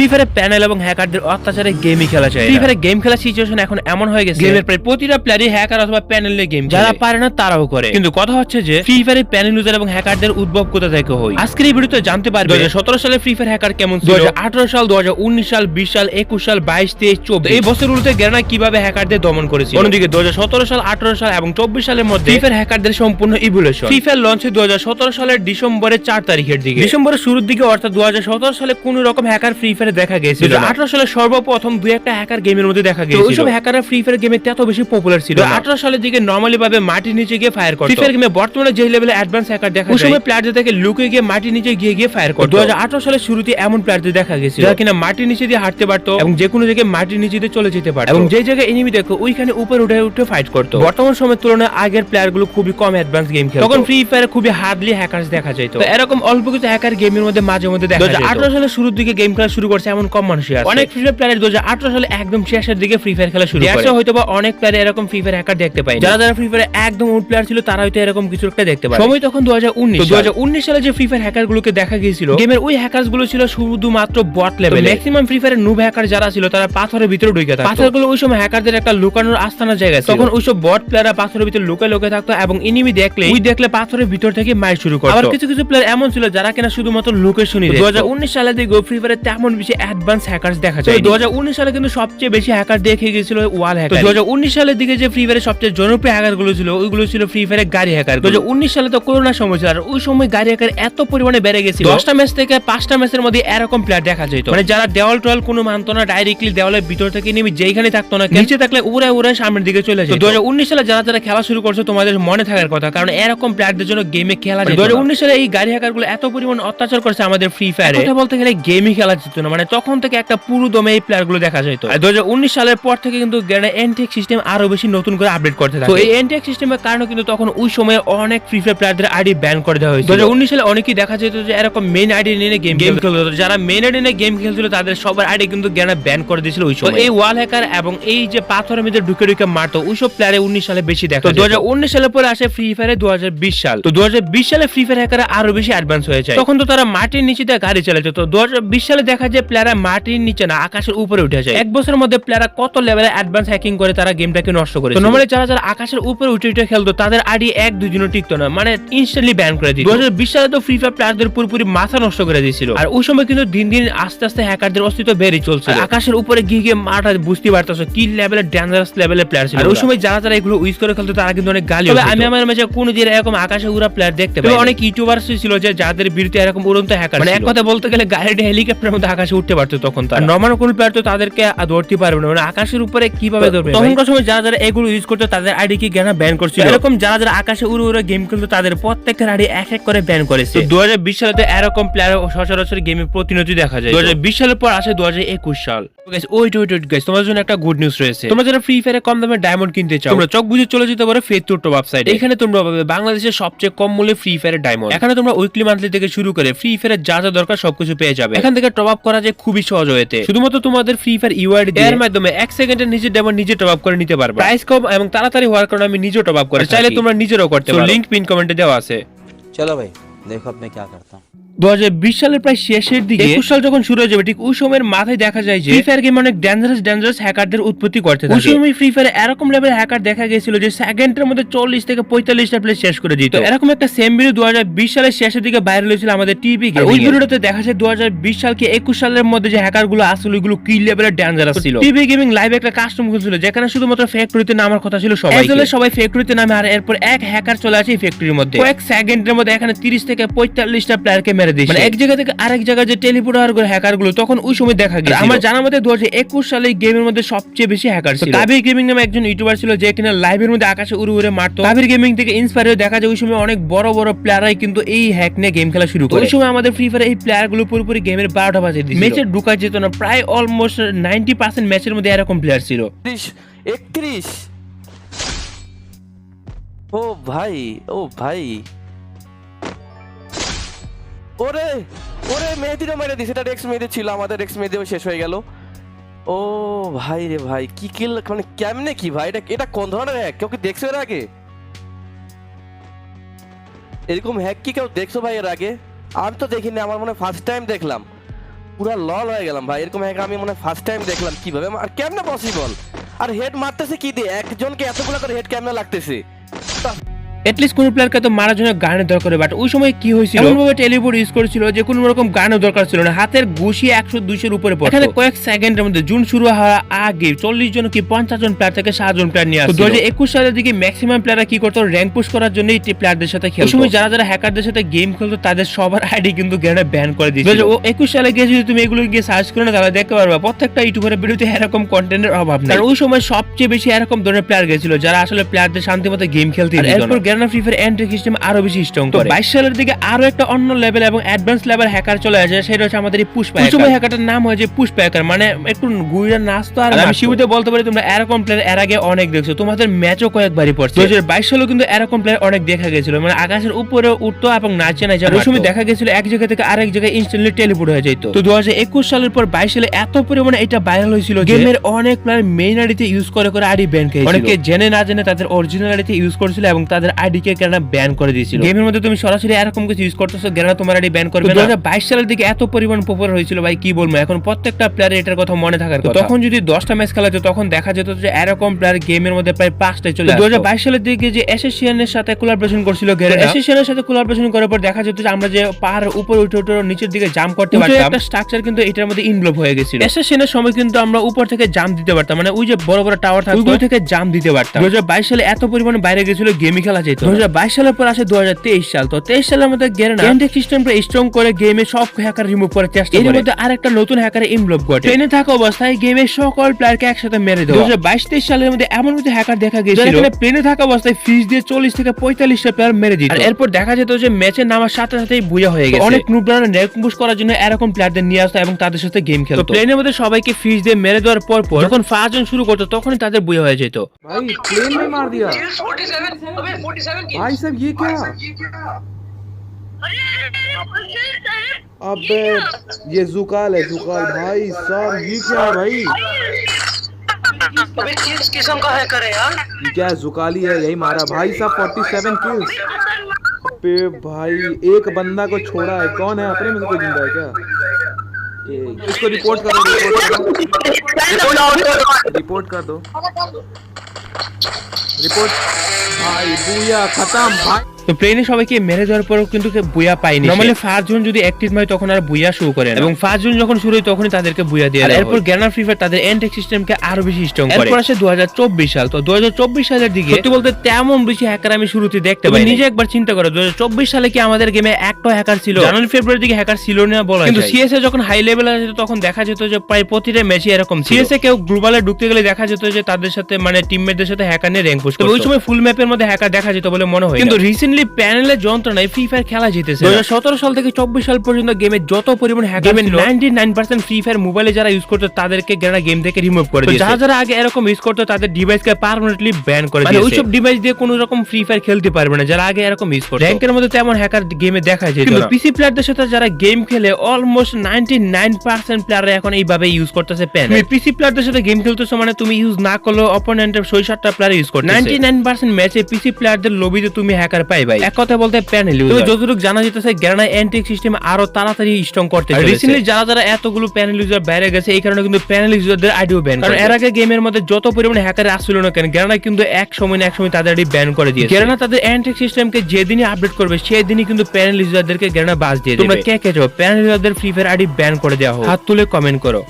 Free ফায়ারের panel এবং হ্যাকারদের অত্যাচারে গেমই খেলা চায় ফ্রি ফায়ারে গেম খেলার সিচুয়েশন এখন এমন হয়ে গেছে। গেমের প্রায় প্রতিটা প্লেয়ারই হ্যাকার অথবা প্যানেলে গেম যারা পারে না তারাও করে। কিন্তু কথা হচ্ছে যে ফ্রি ফায়ারের প্যানেল ইউজার এবং হ্যাকারদের উদ্ভব কোথা থেকে হয়? আজকের এই ভিডিওতে জানতে পারবে দু সালে ফ্রি ফায়ার হ্যাকার কেমন ছিল? আঠারো সাল দু হাজার উনিশ সাল বিশ সাল একুশ সাল বাইশ তেইশ চব্বিশ। এই বছরগুলোতে গেরানা কীভাবে হ্যাকারদের দমন করেছে অন্যদিকে দু হাজার সতেরো সাল আঠারো সাল এবং চব্বিশ সালের মধ্যে ফ্রি ফায়ার হ্যাকারদের সম্পূর্ণ ইভলিউশন ফ্রি ফায়ার লঞ্চ দু সালের ডিসেম্বরের চার তারিখের দিকে। ডিসেম্বরের শুরুর দিকে অর্থাৎ দু হাজার সতেরো সালে কোন রকম হ্যাকার ফ্রি ফায়ারে দেখা গেছিল আঠারো সালে সর্বপ্রথম দুই একটা হ্যাকার গেমের মধ্যে দেখা গেছিল ওইসব হ্যাকাররা ফ্রি ফায়ার গেমে এত বেশি পপুলার ছিল। আঠারো সালের দিকে নর্মালি ভাবে মাটির নিচে গিয়ে ফায়ার করতো। ফ্রি ফায়ার গেমে বর্তমানে যে লেভেলে অ্যাডভান্স হ্যাকার দেখা যায় ওই সময় প্লেয়ারদের থেকে লুকে গিয়ে মাটির নিচে গিয়ে গিয়ে ফায়ার করতো। দু সালের শুরুতে এমন প্লেয়ারদের দেখা গেছিল যারা কিনা মাটির নিচে দিয়ে হাঁটতে পারতো এবং যে কোনো জায়গায় মাটির নিচে দিয়ে চলে যেতে পারতো। এবং যে জায়গায় এনিমি দেখো ওইখানে উপরে উঠে উঠে ফাইট করতো। বর্তমান সময়ের তুলনায় আগের প্লেয়ারগুলো খুবই কম অ্যাডভান্স গেম খেলতো। তখন ফ্রি ফায়ারে খুবই হার্ডলি হ্যাকার্স দেখা যেত এরকম অল্প কিছু হ্যাকার গেমের মধ্যে মাঝে মধ্যে দেখা যায় আঠারো সালের শুরুর দিকে গেম খেলা শুরু করছে এমন কম মানুষই আছে। অনেক ফ্রি ফায়ার প্লেয়ার দু সালে একদম শেষের দিকে ফ্রি ফায়ার খেলা শুরু করে। হয়তো বা অনেক প্লেয়ার এরকম ফ্রি ফায়ার হ্যাকার দেখতে পাই যারা যারা ফ্রি ফায়ার একদম উড প্লেয়ার ছিল তারা হয়তো এরকম কিছু একটা দেখতে পায় সময় তখন দু হাজার উনিশ দু হাজার উনিশ সালে যে ফ্রি ফায়ার হ্যাকার গুলোকে দেখা গিয়েছিল গেমের ওই হ্যাকারগুলো ছিল শুধুমাত্র bot level maximum Free Fire noob hacker যারা ছিল তারা পাথরের ভিতরে ঢুকে থাকতো। পাথরগুলো ওই সময় হ্যাকারদের একটা লুকানোর আস্তানা জায়গা ছিল। তখন ওইসব বট প্লেয়াররা পাথরের ভিতরে লুকে লুকে থাকতো এবং এনিমি দেখলে ওই দেখলে পাথরের ভিতর থেকে মাইর শুরু করতো। আবার কিছু কিছু প্লেয়ার এমন ছিল যারা কিনা শুধুমাত্র লোকেশনই দু হাজার উনিশ সালে দিকে ফ্রি ফায়ারে তেমন বেশি অ্যাডভান্স হ্যাকার্স দেখা যায় দু হাজার উনিশ সালে কিন্তু সবচেয়ে বেশি হ্যাকার দেখে গেছিল ওয়াল হ্যাকার দু হাজার উনিশ সালের দিকে যে ফ্রি ফায়ারের সবচেয়ে জনপ্রিয় হ্যাকারগুলো ছিল ওইগুলো ছিল ফ্রি ফায়ারের গাড়ি হ্যাকার দু হাজার উনিশ সালে তো করোনার সময় ছিল আর ওই সময় গাড়ি হ্যাকার এত পরিমাণে বেড়ে গেছিল দশটা ম্যাচ থেকে পাঁচটা ম্যাচের মধ্যে এরকম প্লেয়ার দেখা যেত মানে যারা দেওয়াল টোয়াল কোনো মানতো না ডাইরেক্টলি দেওয়ালের ভিতর থেকে নেমে যেখানে থাকতো না নিচে থাকলে উড়ে উড়ে সামনের দিকে চলে যেত। দু হাজার উনিশ সালে যারা যারা খেলা শুরু করছে তোমাদের মনে থাকার কথা কারণ এরকম প্লেয়ারদের জন্য গেমে খেলা যায় দু হাজার উনিশ সালে এই গাড়ি হ্যাকারগুলো এত পরিমাণ অত্যাচার করছে আমাদের ফ্রি ফায়ার কথা বলতে গেলে গেমই খেলা যেত না। মানে তখন থেকে একটা পুরো দমে এই প্লেয়ারগুলো দেখা যেত দু হাজার উনিশ সালের পর থেকে কিন্তু এনটেক সিস্টেম আরও বেশি নতুন করে আপডেট করতে থাকে। তো এই এনটেক সিস্টেমের কারণে কিন্তু তখন ওই সময় অনেক ফ্রি ফায়ার প্লেয়ারদের আইডি ব্যান করে দেওয়া হয়েছে দু হাজার উনিশ সালে অনেকেই দেখা যেত যে এরকম মেন আইডি নিয়ে গেম গেম খেলতো। যারা মেন আইডি নিয়ে গেম খেলছিল তাদের সবার আইডি কিন্তু জ্ঞানা ব্যান করে দিয়েছিল ওই সময়। এই ওয়াল হ্যাকার এবং এই যে পাথরের মধ্যে ঢুকে ঢুকে মারতো ওইসব প্লেয়ারে উনিশ সালে বেশি দেখা দু হাজার উনিশ সালের পরে আসে ফ্রি ফায়ারে দু হাজার বিশ সাল। তো দু হাজার বিশ সালে ফ্রি ফায়ার হ্যাকার আরও বেশি অ্যাডভান্স হয়ে যায়। তখন তো তারা মাটির নিচে দিয়ে গাড়ি চালাতো তো দু হাজার বিশ সালে দেখা যায় প্লেয়াররা মাটির নিচে না আকাশের উপরে উঠে যায়। এক বছরের মধ্যে প্লেয়াররা কত লেভেলে অ্যাডভান্স হ্যাকিং করে তারা গেমটাকে নষ্ট করে তো নর্মালি যারা যারা আকাশের উপরে উঠে উঠে খেলতো তাদের আইডি এক দুই দিনও টিকতো না মানে ইনস্ট্যান্টলি ব্যান করে দিত। দু হাজার বিশ সালে তো ফ্রি ফায়ার প্লেয়ারদের পুরোপুরি মাথা নষ্ট করে দিয়েছিল। আর ওই সময় কিন্তু দিন দিন আস্তে আস্তে হ্যাকারদের অস্তিত্ব বেড়ে চলছে আকাশের উপরে গিয়ে গিয়ে মাঠা বুঝতে পারতেছো কি লেভেলের ডেঞ্জারাস লেভেলের প্লেয়ার ছিল আর ওই সময় যারা যারা এগুলো ইউজ করে খেলতো তারা কিন্তু অনেক গালি তবে আমি আমার মাঝে কোনো দিন এরকম আকাশে উড়া প্লেয়ার দেখতে পাই অনেক ইউটিউবার ছিল যে যাদের বিরুদ্ধে এরকম উড়ন্ত হ্যাকার মানে এক কথা বলতে গেলে গাড়িটা হেলিকপ্টারের মধ্যে আকাশে উঠতে পারতো তখন তো নর্মাল কোন প্লেয়ার তো তাদেরকে ধরতে পারবে না। মানে আকাশের উপরে কীভাবে ধরবে? তখনকার সময় যারা যারা এগুলো ইউজ করতো তাদের আইডি কি জ্ঞান ব্যান করছিল? এরকম যারা যারা আকাশে উড়ে উড়ে গেম খেলতো তাদের প্রত্যেকের আইডি এক এক করে ব্যান করেছে। দু হাজার বিশ সালে তো এরকম প্লেয়ার সচরাচর গেমে প্রতিনিধি দেখা যায়। দু হাজার বিশ সালের পর আসে দু হাজার একুশ সাল। ওয়েট ওয়েট ওয়েট গাইস তোমাদের জন্য একটা গুড নিউজ রয়েছে। তোমরা যারা ফ্রি ফায়ারে কম দামে ডায়মন্ড কিনতে চাও। তোমরা চোখ বুঝে চলে যেতে পারো ফেথ টপ ওয়েবসাইট এখানে তোমরা পাবে বাংলাদেশের সবচেয়ে কম মূল্যে ফ্রি ফায়ারের ডায়মন্ড এখানে তোমরা উইকলি মান্থলি থেকে শুরু করে ফ্রি ফায়ারের যা যা দরকার সবকিছু পেয়ে যাবে। এখান থেকে টপ আপ করা যে খুবই সহজ হয়েছে শুধুমাত্র তোমাদের ফ্রি ফায়ার ইউআইডি এর মাধ্যমে এক সেকেন্ডে নিজে ডেমন নিজে টপ আপ করে নিতে পারবে। প্রাইস কম এবং তাড়াতাড়ি হওয়ার কারণে আমি নিজেও টপ আপ করে। আচ্ছা, চাইলে তোমরা নিজেরও করতে পারো। লিংক পিন কমেন্টে দেওয়া আছে। চলো ভাই দেখো আপনি কি করতে দু হাজার বিশ সালের প্রায় শেষের দিকে একুশ সাল যখন শুরু হয়ে যাবে ঠিক ওই সময়ের মাথায় দেখা যায় যে ফ্রি ফায়ার গেম অনেক ডেঞ্জারাস ডেঞ্জারাস হ্যাকারদের উৎপত্তি করতে থাকে। ওই সময় ফ্রি ফায়ারে এরকম লেভেল হ্যাকার দেখা গেছিল যে সেকেন্ডের মধ্যে চল্লিশ থেকে পঁয়তাল্লিশটা প্লে শেষ করে দিত। এরকম একটা সেম ভিডিও দু হাজার বিশ সালের শেষের দিকে ভাইরাল হয়েছিল আমাদের টিভি ওই ভিডিওতে দেখা যায় দুহাজার বিশ সালকে একুশ সালের মধ্যে যে হ্যাকারগুলো আসলে ওইগুলো কি লেভেলের ডেঞ্জারাস ছিল? টিভি গেমিং লাইভ একটা কাস্টম খুলছিল যেখানে শুধুমাত্র ফ্যাক্টরিতে নামার কথা ছিল সবাই সবাই ফ্যাক্টরিতে নামে আর এরপর এক হ্যাকার চলে আসে ফ্যাক্টরির মধ্যে। কয়েক সেকেন্ডের মধ্যে এখানে তিরিশ থেকে পঁয়তাল্লিশটা প্লেয়ারকে মেরে সারা দেশে মানে এক জায়গা থেকে আরেক জায়গায় যে টেলিপোর্ট হ্যাকার হ্যাকারগুলো তখন ওই সময় দেখা গেছে আমার জানা মতে দু সালে গেমের মধ্যে সবচেয়ে বেশি হ্যাকার ছিল। কাবির গেমিং নামে একজন ইউটিউবার ছিল যে কিনা লাইভের মধ্যে আকাশে উড়ে উড়ে মারতো। কাবির গেমিং থেকে ইন্সপায়ার হয়ে দেখা যায় ওই সময় অনেক বড় বড় প্লেয়ারাই কিন্তু এই হ্যাক নিয়ে গেম খেলা শুরু করে। ওই সময় আমাদের ফ্রি ফায়ার এই প্লেয়ারগুলো পুরোপুরি গেমের বারোটা বাজে দিচ্ছে ম্যাচে ঢুকা যেত না প্রায় অলমোস্ট নাইনটি পার্সেন্ট ম্যাচের মধ্যে এরকম প্লেয়ার ছিল। একত্রিশ। ও ভাই ও ভাই। ওরে ওরে মেহেদিরও মেরে দিস এটা এক্স মেহেদি ছিল, আমাদের এক্স মেহেদিও শেষ হয়ে গেল। ও ভাই রে ভাই, কি কিল মানে কেমনে কি ভাই? এটা এটা কোন ধরনের হ্যাক কেউ কি দেখছ এর আগে? এরকম হ্যাক কি কেউ দেখছ ভাই এর আগে? আমি তো দেখিনি, আমার মনে ফার্স্ট টাইম দেখলাম। পুরো লল হয়ে গেলাম ভাই, এরকম হ্যাকার আমি মনে ফার্স্ট টাইম দেখলাম কীভাবে? আর কেমনে পসিবল আর হেড মারতেছে কি দিয়ে? একজনকে এতগুলো করে হেড কেমনে লাগতেছে? এটলিস্ট কোন প্লেয়ারকে তো মারার জন্য গানের দরকার বাট ওই সময় কি হয়েছিল? এমন ভাবে টেলিপোর্ট ইউজ করেছিল যে কোনো রকম গানের দরকার ছিল না। হাতের ঘুষি একশো দুইশোর উপরে পড়তো। এখানে কয়েক সেকেন্ডের মধ্যে জুন শুরু হওয়ার আগে চল্লিশ জন কি পঞ্চাশ জন প্লেয়ার থেকে ষাট জন প্লেয়ার নিয়ে আসতো দু হাজার একুশ সালের দিকে ম্যাক্সিমাম প্লেয়াররা কি করতো? র্যাঙ্ক পুশ করার জন্য এই প্লেয়ারদের সাথে খেলতো। ওই সময় যারা যারা হ্যাকারদের সাথে গেম খেলতো তাদের সবার আইডি কিন্তু গ্রেনেড ব্যান করে দিয়েছিল। ও একুশ সালে গিয়ে যদি তুমি এগুলো গিয়ে সার্চ করো না তাহলে দেখতে পারবে প্রত্যেকটা ইউটিউবের ভিডিওতে এরকম কন্টেন্টের অভাব নেই। কারণ ওই সময় সবচেয়ে বেশি এরকম ধরনের প্লেয়ার গেছিল যারা আসলে প্লেয়ারদের শান্তি মতো গেম খেলতে। এরপর Garena Free Fire entry system আরও বেশি স্ট্রং করে। বাইশ সালের দিকে আরও একটা অন্য লেভেল এবং অ্যাডভান্স লেভেল হ্যাকার চলে আসে সেটা হচ্ছে আমাদের পুষ্পা সময় হ্যাকারটার নাম হয়েছে পুষ্পা হ্যাকার মানে একটু গুইরা নাচতো আর আমি শিবুতে বলতে পারি তোমরা এরকম প্লেয়ার এর আগে অনেক দেখছ। তোমাদের ম্যাচও কয়েকবারই পড়ছে। দু হাজার বাইশ সালেও কিন্তু এরকম প্লেয়ার অনেক দেখা গেছিল। মানে আকাশের উপরে উঠতো এবং নাচে নাচে ওই সময় দেখা গেছিল এক জায়গা থেকে আরেক জায়গায় ইনস্ট্যান্টলি টেলিপোর্ট হয়ে যেত তো দু হাজার একুশ সালের পর বাইশ সালে এত পরিমাণে এটা ভাইরাল হয়েছিল গেমের অনেক প্লেয়ার মেইন আইডিতে ইউজ করে করে আইডি ব্যান খেয়েছিল। অনেকে জেনে না জেনে তাদের অরিজিনাল আইডিতে ইউজ করেছিল এবং তাদের আইডি কে কেন ব্যান করে দিয়েছিল। গেমের মধ্যে তুমি সরাসরি এরকম কিছু ইউজ করতেছো গেনা তোমার আইডি ব্যান করবে দু বাইশ সালের দিকে এত পরিমাণ পপুলার হয়েছিল ভাই কি বলব? এখন প্রত্যেকটা প্লেয়ার এটার কথা মনে থাকার কথা। তখন যদি দশটা ম্যাচ খেলা যেত তখন দেখা যেত যে এরকম প্লেয়ার গেমের মধ্যে প্রায় পাঁচটায় চলে দু হাজার বাইশ সালের দিকে যে এসএসিয়ানের সাথে কোলাবরেশন করছিল গেরে এসএসিয়ানের সাথে কোলাবরেশন করার পর দেখা যেত যে আমরা যে পাহাড়ের উপরে উঠে উঠে নিচের দিকে জাম্প করতে পারতাম। একটা স্ট্রাকচার কিন্তু এটার মধ্যে ইনভলভ হয়ে গেছিল। এসএসিয়ানের সময় কিন্তু আমরা উপর থেকে জাম্প দিতে পারতাম। মানে ওই যে বড় বড় টাওয়ার থাকতো ওই থেকে জাম্প দিতে পারতাম। দু হাজার বাইশ সালে এত পরিমাণে বাইরে গেছিল গেমই খেলা যেত দু সালের পর আসে দু সাল। তো তেইশ সালের মধ্যে গেরনা এন্ট্রি স্ট্রং করে গেমে সব হ্যাকার রিমুভ করার চেষ্টা এর মধ্যে আরেকটা নতুন হ্যাকার ইমলভ ঘটে। ট্রেনে থাকা অবস্থায় গেমের সকল প্লেয়ারকে একসাথে মেরে দেওয়া। দু হাজার সালের মধ্যে এমন কিছু হ্যাকার দেখা গেছিল প্লেনে থাকা অবস্থায় ফিজ দিয়ে চল্লিশ থেকে পঁয়তাল্লিশটা প্লেয়ার মেরে দিত। এরপর দেখা যেত যে ম্যাচে নামার সাথে সাথেই বুঝা হয়ে গেছে। অনেক নুবরা নেট করার জন্য এরকম প্লেয়ারদের নিয়ে আসতো এবং তাদের সাথে গেম খেলতো। প্লেনের মধ্যে সবাইকে ফ্রিজ দিয়ে মেরে দেওয়ার পর পর যখন ফার্স্ট জন শুরু করতো তখনই তাদের বুঝা হয়ে যেত। ভাই প্লেন মার দিয়া। भाई साहब ये क्या? अबे ये जुकाल है जुकाल। भाई साहब ये क्या भाई? अबे किस किस्म का है करे यार क्या जुकाली है? यही मारा। भाई साहब 47 किल्स पे भाई एक बंदा को छोड़ा है। कौन है? अपने में कोई ज़िंदा है क्या? इसको रिपोर्ट करो रिपोर्ट करो रिपोर्ट कर दो। रिपोर्ट ভাই বুয়া খতম ভাই তো প্লেনে সবাইকে মেরে দেওয়ার পরেও কিন্তু বুয়া পায়নি নর্মালি ফার্স্ট জোন যদি অ্যাক্টিভ হয় তখন আর বুয়া শুরু করে এবং ফার্স্ট জোন যখন শুরু হয় তখনই তাদেরকে বুয়া দিয়ে এরপর গ্যানার ফ্রি ফায়ার তাদের এন্টেক সিস্টেমকে আরও বেশি স্ট্রং করে। এরপর আসে 2024 সাল। তো 2024 সালের দিকে সত্যি বলতে তেমন বেশি হ্যাকার আমি শুরুতে দেখতে পাই নিজে একবার চিন্তা করো 2024 সালে কি আমাদের গেমে একটা হ্যাকার ছিল? জানুয়ারি ফেব্রুয়ারি দিকে হ্যাকার ছিল না বলা কিন্তু সিএসএ যখন হাই লেভেল আছে তখন দেখা যেত যে প্রায় প্রতিটা ম্যাচে এরকম সিএসএ কেউ গ্লোবালে ঢুকতে গেলে দেখা যেত যে তাদের সাথে মানে টিমমেটদের সাথে হ্যাকার নিয়ে র্যাঙ্ক পুশ করতো ওই সময় ফুল ম্যাপের মধ্যে হ্যাকার দেখা যেত বলে মনে হয় কিন্তু রিসেন্টলি প্যানেলের যন্ত্রণায় ফ্রি ফায়ার খেলা জিতেছে। দু সাল থেকে চব্বিশ সাল পর্যন্ত গেমে যত পরিমাণ hacker ninety nine percent Free Fire মোবাইলে যারা ইউজ করতো তাদেরকে যারা গেম থেকে রিমুভ করে দিয়েছে। যারা যারা আগে এরকম ইউজ করতো তাদের ডিভাইসকে পার্মানেন্টলি ব্যান করে দিয়েছে। ওইসব ডিভাইস দিয়ে কোনো রকম ফ্রি ফায়ার খেলতে পারবে না যারা আগে এরকম ইউজ করতো। র্যাঙ্কের মধ্যে তেমন হ্যাকার গেমে দেখা যায়। কিন্তু পিসি প্লেয়ারদের সাথে যারা গেম খেলে almost ninety nine percent player এখন এইভাবে ইউজ করতেছে প্যান তুমি পিসি প্লেয়ারদের সাথে গেম খেলতেছো মানে তুমি ইউজ না করলেও অপোনেন্টের ছয় সাতটা প্লেয়ার ইউজ করতে নাইনটি নাইন পার্সেন্ট ম্যাচে পিসি প্লেয়ারদের লবিতে তুমি হ্যাকার পাই ভাই। এক কথা বলতে প্যানেল যতটুকু জানা যেতেছে গ্যারানা অ্যান্টিক সিস্টেম আরও তাড়াতাড়ি স্ট্রং করতে রিসেন্টলি যারা যারা এতগুলো প্যানেল ইউজার বাইরে গেছে এই কারণে কিন্তু প্যানেল ইউজারদের আইডিও ব্যান কারণ এর আগে গেমের মধ্যে যত পরিমাণে হ্যাকার আসছিল না কেন গ্যারানা কিন্তু এক সময় না এক সময় তাদের আইডি ব্যান করে দিয়েছে। গ্যারানা তাদের অ্যান্টিক সিস্টেমকে যেদিনই আপডেট করবে সেই দিনই কিন্তু প্যানেল ইউজারদেরকে গ্যারানা দিয়ে দেবে। তোমরা কে কে চাও প্যানেল ইউজারদের ফ্রি ফায়ার আইডি ব্যান করে দেওয়া হোক। হাত তুলে কমেন্ট করো।